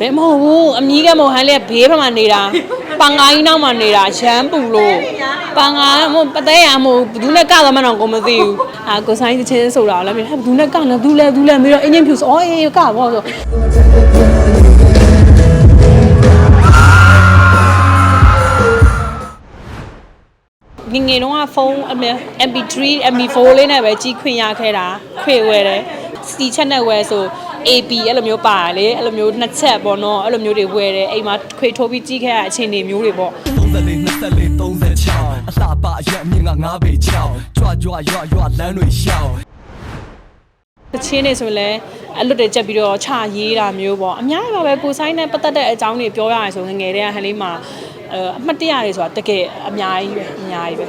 ဘယ်မဟုတ်ဘူးအမီးကမဟုတ်ဟန်လေဘေးဘက်မှာနေတာပန်ငါကြီးနောက်မှာနေတာရမ်းပူလို့ပန်ငါမဟုတ်ပသေးရမဟုတ်ဘယ်သူနဲ့ကတော့မှတော့ကိုမသိဘူးအာကိုဆိုင်ချင်းဆိုတာလည်းမင်းဘယ်သူနဲ့ကလဲသူလဲသူလဲပြီးတော့အင်းချင်းဖြူဆိုအော်အေးကဘောဆိုငယ်ငယ်တုန်းကဖုန်းအမေ MP3 MP4 လေးနဲ့ပဲကြီးခွင့်ရခဲ့တာခွေဝယ်တယ်စီချက်နဲ့ဝယ်ဆို AP အဲ့လိုမျိုးပါလေအဲ့လိုမျိုးနှစ်ချက်ပေါ့နော်အဲ့လိုမျိုးတွေဝယ်တယ်အိမ်မှာခွေထိုးပြီးကြီးခဲ့ရတဲ့အချိန်တွေမျိုးတွေပေါ့34 24 36အလှပအရက်မြင့်က9ပေ6ကြွကြွရွရွလမ်းတွေရှောက်တချင်းနေဆိုရင်လည်းအလွတ်တွေချက်ပြီးတော့ခြာရေးတာမျိုးပေါ့အများကြီးပါပဲကိုဆိုင်နဲ့ပတ်သက်တဲ့အကြောင်းတွေပြောရရဆိုငယ်ငယ်တည်းကဟန်လေးမှာအဲအမှတ်တရတွေဆိုတာတကယ်အများကြီးပဲအများကြီးပဲ